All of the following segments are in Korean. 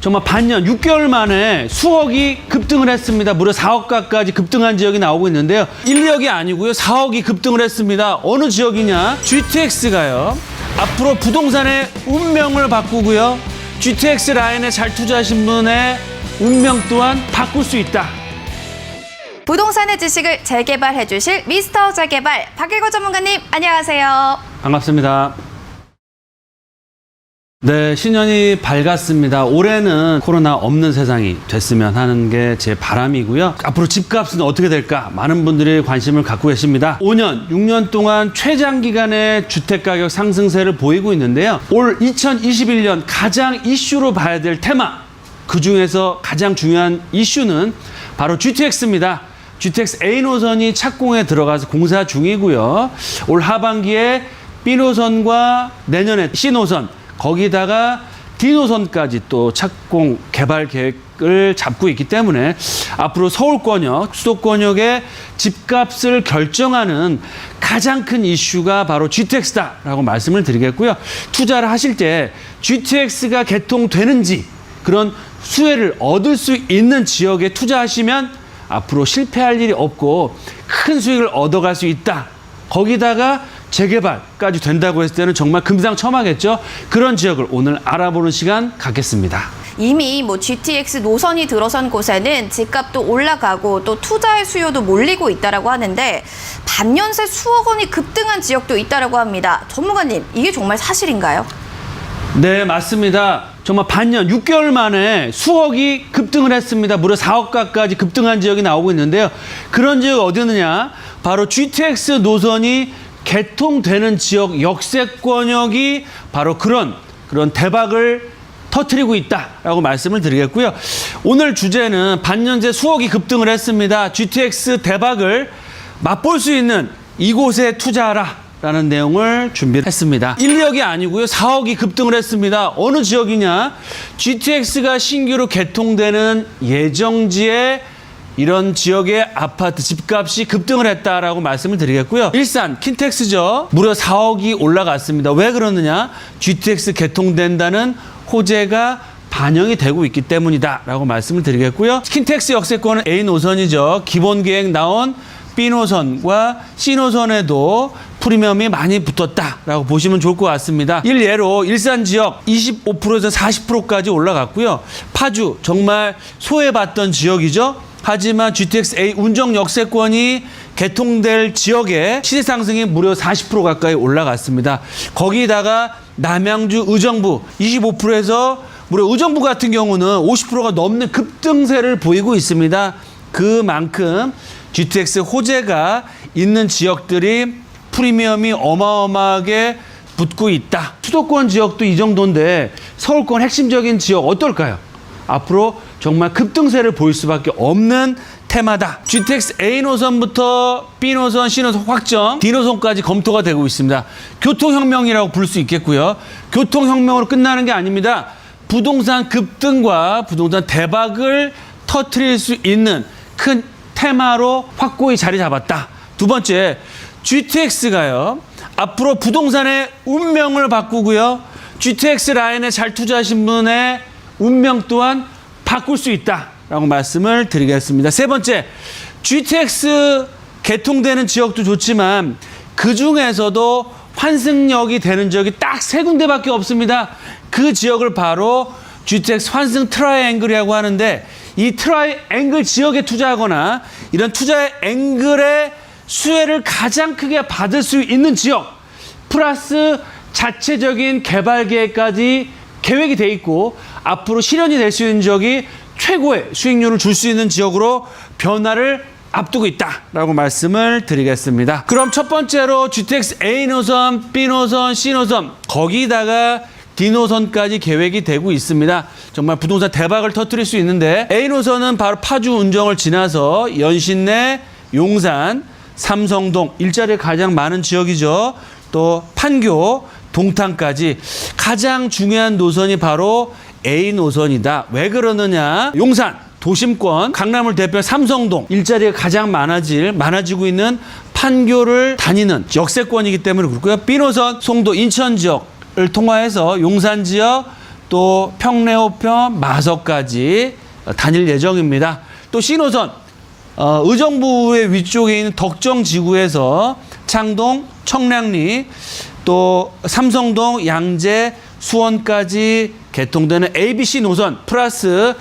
정말 반년 6개월 만에 수억이 급등을 했습니다. 무려 4억 가까지 급등한 지역이 나오고 있는데요. 1, 2억이 아니고요. 4억이 급등을 했습니다. 어느 지역이냐? GTX가요. 앞으로 부동산의 운명을 바꾸고요. GTX 라인에 잘 투자하신 분의 운명 또한 바꿀 수 있다. 부동산의 지식을 재개발해 주실 미스터 재개발 박일거 전문가님 안녕하세요. 반갑습니다. 네, 신년이 밝았습니다. 올해는 코로나 없는 세상이 됐으면 하는 게 제 바람이고요. 앞으로 집값은 어떻게 될까? 많은 분들이 관심을 갖고 계십니다. 5년, 6년 동안 최장기간의 주택가격 상승세를 보이고 있는데요. 올 2021년 가장 이슈로 봐야 될 테마, 그 중에서 가장 중요한 이슈는 바로 GTX입니다. GTX A 노선이 착공에 들어가서 공사 중이고요. 올 하반기에 B 노선과 내년에 C 노선 거기다가 D 노선까지 또 착공 개발 계획을 잡고 있기 때문에 앞으로 서울권역, 수도권역의 집값을 결정하는 가장 큰 이슈가 바로 GTX다라고 말씀을 드리겠고요. 투자를 하실 때 GTX가 개통되는지 그런 수혜를 얻을 수 있는 지역에 투자하시면 앞으로 실패할 일이 없고 큰 수익을 얻어갈 수 있다. 거기다가 재개발까지 된다고 했을 때는 정말 금상첨화겠죠. 그런 지역을 오늘 알아보는 시간 갖겠습니다. 이미 뭐 GTX 노선이 들어선 곳에는 집값도 올라가고 또 투자의 수요도 몰리고 있다라고 하는데 반년 새 수억 원이 급등한 지역도 있다라고 합니다. 전문가님 이게 정말 사실인가요? 네, 맞습니다. 정말 반년 6개월 만에 수억이 급등을 했습니다. 무려 4억 가까지 급등한 지역이 나오고 있는데요. 그런 지역이 어디느냐? 바로 GTX 노선이 개통되는 지역 역세권역이 바로 그런 그런 대박을 터트리고 있다라고 말씀을 드리겠고요. 오늘 주제는 반년제 수억이 급등을 했습니다. GTX 대박을 맛볼 수 있는 이곳에 투자하라. 라는 내용을 준비했습니다. 1, 2억이 아니고요. 4억이 급등을 했습니다. 어느 지역이냐? GTX가 신규로 개통되는 예정지에 이런 지역의 아파트 집값이 급등을 했다라고 말씀을 드리겠고요. 일산 킨텍스죠. 무려 4억이 올라갔습니다. 왜 그러느냐? GTX 개통된다는 호재가 반영이 되고 있기 때문이다라고 말씀을 드리겠고요. 킨텍스 역세권은 A 노선이죠. 기본 계획 나온 B 노선과 C 노선에도 프리미엄이 많이 붙었다라고 보시면 좋을 것 같습니다. 일예로 일산 지역 25%에서 40%까지 올라갔고요. 파주 정말 소외받던 지역이죠. 하지만 GTX A 운정 역세권이 개통될 지역에 시세 상승이 무려 40% 가까이 올라갔습니다. 거기다가 남양주 의정부 25%에서 무려 의정부 같은 경우는 50%가 넘는 급등세를 보이고 있습니다. 그만큼 GTX 호재가 있는 지역들이 프리미엄이 어마어마하게 붙고 있다. 수도권 지역도 이 정도인데 서울권 핵심적인 지역 어떨까요? 앞으로 정말 급등세를 보일 수밖에 없는 테마다. GTX A 노선부터 B 노선, C 노선 확정, D 노선까지 검토가 되고 있습니다. 교통혁명이라고 부를 수 있겠고요. 교통혁명으로 끝나는 게 아닙니다. 부동산 급등과 부동산 대박을 터트릴 수 있는 큰 테마로 확고히 자리 잡았다. 두 번째, GTX가요. 앞으로 부동산의 운명을 바꾸고요. GTX 라인에 잘 투자하신 분의 운명 또한 바꿀 수 있다라고 말씀을 드리겠습니다. 세 번째, GTX 개통되는 지역도 좋지만 그 중에서도 환승역이 되는 지역이 딱 세 군데밖에 없습니다. 그 지역을 바로 GTX 환승 트라이앵글이라고 하는데 이 트라이앵글 지역에 투자하거나 이런 투자의 앵글의 수혜를 가장 크게 받을 수 있는 지역 플러스 자체적인 개발 계획까지 계획이 돼 있고 앞으로 실현이 될 수 있는 지역이 최고의 수익률을 줄 수 있는 지역으로 변화를 앞두고 있다라고 말씀을 드리겠습니다. 그럼 첫 번째로 GTX A 노선, B 노선, C 노선 거기다가 D 노선까지 계획이 되고 있습니다. 정말 부동산 대박을 터뜨릴 수 있는데 A 노선은 바로 파주 운정을 지나서 연신내, 용산, 삼성동 일자리가 가장 많은 지역이죠. 또 판교, 동탄까지 가장 중요한 노선이 바로 A 노선이다. 왜 그러느냐? 용산 도심권 강남을 대표 삼성동 일자리가 가장 많아질 많아지고 있는 판교를 다니는 역세권이기 때문에 그렇고요. B 노선 송도 인천 지역을 통과해서 용산 지역 또 평내호평, 마석까지 다닐 예정입니다. 또 신호선 어, 의정부의 위쪽에 있는 덕정 지구에서 창동, 청량리, 또 삼성동, 양재, 수원까지 개통되는 ABC 노선 플러스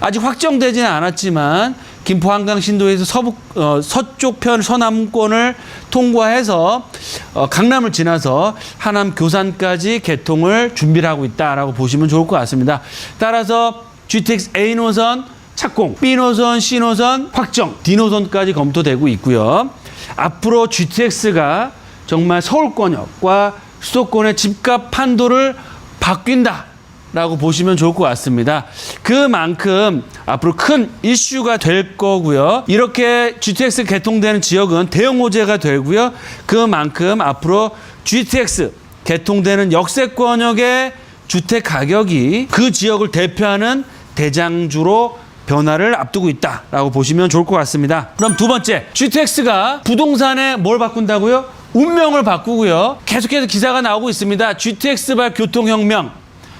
아직 확정되지는 않았지만 김포 한강 신도에서 서북 어, 서쪽 편 서남권을 통과해서 어, 강남을 지나서 하남 교산까지 개통을 준비를 하고 있다라고 보시면 좋을 것 같습니다. 따라서 GTX A 노선 착공, B 노선, C 노선 확정, D 노선까지 검토되고 있고요. 앞으로 GTX가 정말 서울 권역과 수도권의 집값 판도를 바뀐다. 라고 보시면 좋을 것 같습니다. 그만큼 앞으로 큰 이슈가 될 거고요. 이렇게 GTX 개통되는 지역은 대형 호재가 되고요. 그만큼 앞으로 GTX 개통되는 역세 권역의 주택 가격이 그 지역을 대표하는 대장주로 변화를 앞두고 있다라고 보시면 좋을 것 같습니다. 그럼 두 번째, GTX가 부동산에 뭘 바꾼다고요? 운명을 바꾸고요. 계속해서 기사가 나오고 있습니다. GTX발 교통혁명.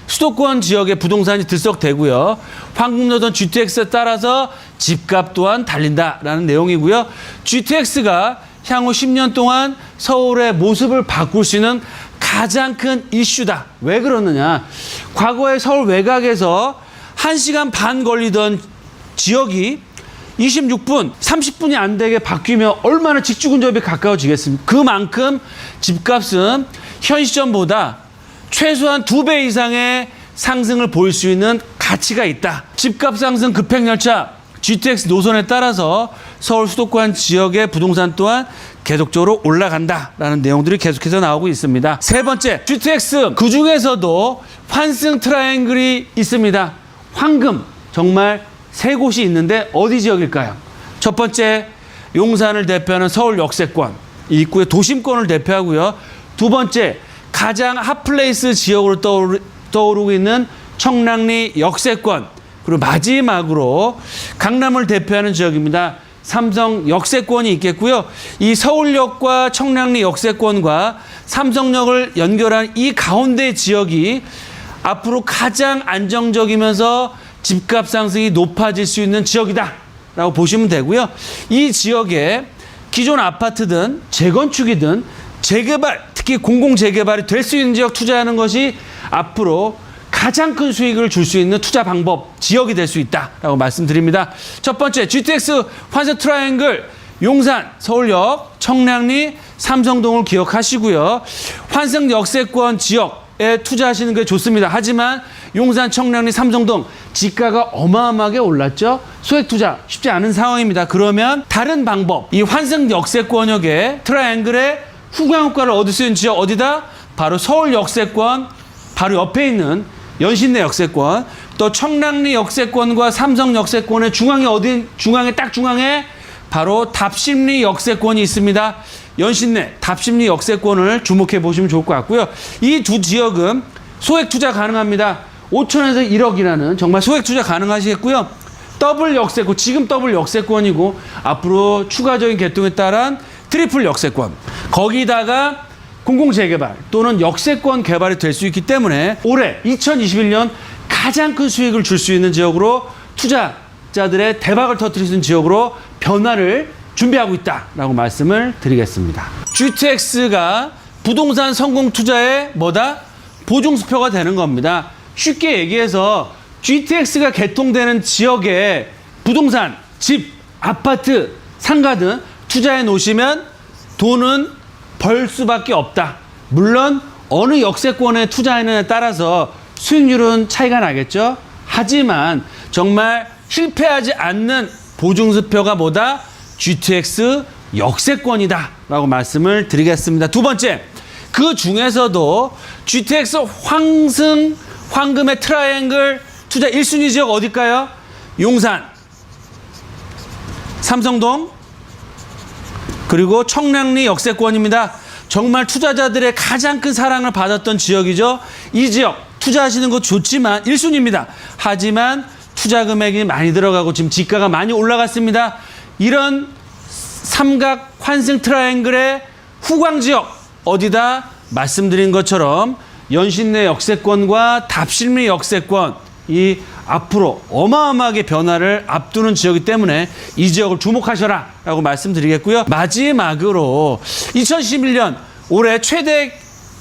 수도권 지역의 부동산이 들썩대고요. 황금노선 GTX에 따라서 집값 또한 달린다라는 내용이고요. GTX가 향후 10년 동안 서울의 모습을 바꿀 수 있는 가장 큰 이슈다. 왜 그러느냐? 과거에 서울 외곽에서 1시간 반 걸리던 지역이 26분, 30분이 안 되게 바뀌면 얼마나 직주근접이 가까워지겠습니까? 그만큼 집값은 현 시점보다 최소한 두 배 이상의 상승을 보일 수 있는 가치가 있다. 집값 상승 급행열차 GTX 노선에 따라서 서울 수도권 지역의 부동산 또한 계속적으로 올라간다라는 내용들이 계속해서 나오고 있습니다. 세 번째, GTX 그 중에서도 환승 트라이앵글이 있습니다. 황금 정말 세 곳이 있는데 어디 지역일까요? 첫 번째, 용산을 대표하는 서울 역세권 이 입구의 도심권을 대표하고요. 두 번째, 가장 핫플레이스 지역으로 떠오르, 떠오르고 있는 청량리 역세권 그리고 마지막으로 강남을 대표하는 지역입니다. 삼성 역세권이 있겠고요. 이 서울역과 청량리 역세권과 삼성역을 연결한 이 가운데 지역이 앞으로 가장 안정적이면서 집값 상승이 높아질 수 있는 지역이다라고 보시면 되고요. 이 지역에 기존 아파트든 재건축이든 재개발, 특히 공공 재개발이 될 수 있는 지역 투자하는 것이 앞으로 가장 큰 수익을 줄 수 있는 투자 방법 지역이 될 수 있다라고 말씀드립니다. 첫 번째 GTX 환승 트라이앵글 용산, 서울역, 청량리, 삼성동을 기억하시고요. 환승 역세권 지역에 투자하시는 게 좋습니다. 하지만 용산, 청량리, 삼성 동 지가가 어마어마하게 올랐죠. 소액 투자 쉽지 않은 상황입니다. 그러면 다른 방법, 이 환승 역세 권역의 트라이앵글의 후광 효과를 얻을 수 있는 지역 어디다? 바로 서울 역세권 바로 옆에 있는 연신내 역세권 또 청량리 역세권과 삼성 역세권의 중앙에 어디 중앙에 딱 중앙에 바로 답심리 역세권이 있습니다. 연신내 답심리 역세권을 주목해 보시면 좋을 것 같고요. 이 두 지역은 소액 투자 가능합니다. 5천에서 1억이라는 정말 소액 투자 가능하시겠고요. 더블 역세권 지금 더블 역세권이고 앞으로 추가적인 개통에 따른 트리플 역세권 거기다가 공공재개발 또는 역세권 개발이 될 수 있기 때문에 올해 2021년 가장 큰 수익을 줄 수 있는 지역으로 투자자들의 대박을 터뜨릴 수 있는 지역으로 변화를 준비하고 있다라고 말씀을 드리겠습니다. GTX가 부동산 성공 투자의 뭐다? 보증수표가 되는 겁니다. 쉽게 얘기해서 GTX가 개통되는 지역에 부동산, 집, 아파트, 상가 등 투자해 놓으시면 돈은 벌 수밖에 없다. 물론 어느 역세권에 투자하느냐에 따라서 수익률은 차이가 나겠죠. 하지만 정말 실패하지 않는 보증수표가 뭐다? GTX 역세권이다 라고 말씀을 드리겠습니다. 두 번째, 그 중에서도 GTX 황승 황금의 트라이앵글 투자 1순위 지역 어딜까요? 용산, 삼성동, 그리고 청량리 역세권입니다. 정말 투자자들의 가장 큰 사랑을 받았던 지역이죠. 이 지역 투자하시는 거 좋지만 1순위입니다. 하지만 투자 금액이 많이 들어가고 지금 지가가 많이 올라갔습니다. 이런 삼각 환승 트라이앵글의 후광 지역 어디다 말씀드린 것처럼 연신내 역세권과 답실리 역세권 이 앞으로 어마어마하게 변화를 앞두는 지역이기 때문에 이 지역을 주목하셔라 라고 말씀드리겠고요. 마지막으로 2011년 올해 최대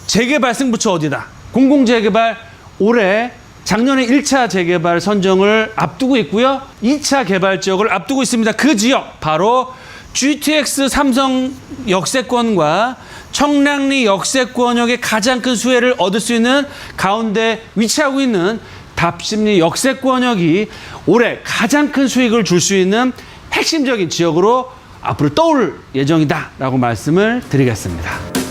재개발 승부처 어디다? 공공재개발 올해 작년에 1차 재개발 선정을 앞두고 있고요. 2차 개발 지역을 앞두고 있습니다. 그 지역 바로 GTX 삼성 역세권과 청량리 역세권역의 가장 큰 수혜를 얻을 수 있는 가운데 위치하고 있는 답심리 역세권역이 올해 가장 큰 수익을 줄 수 있는 핵심적인 지역으로 앞으로 떠올 예정이다라고 말씀을 드리겠습니다.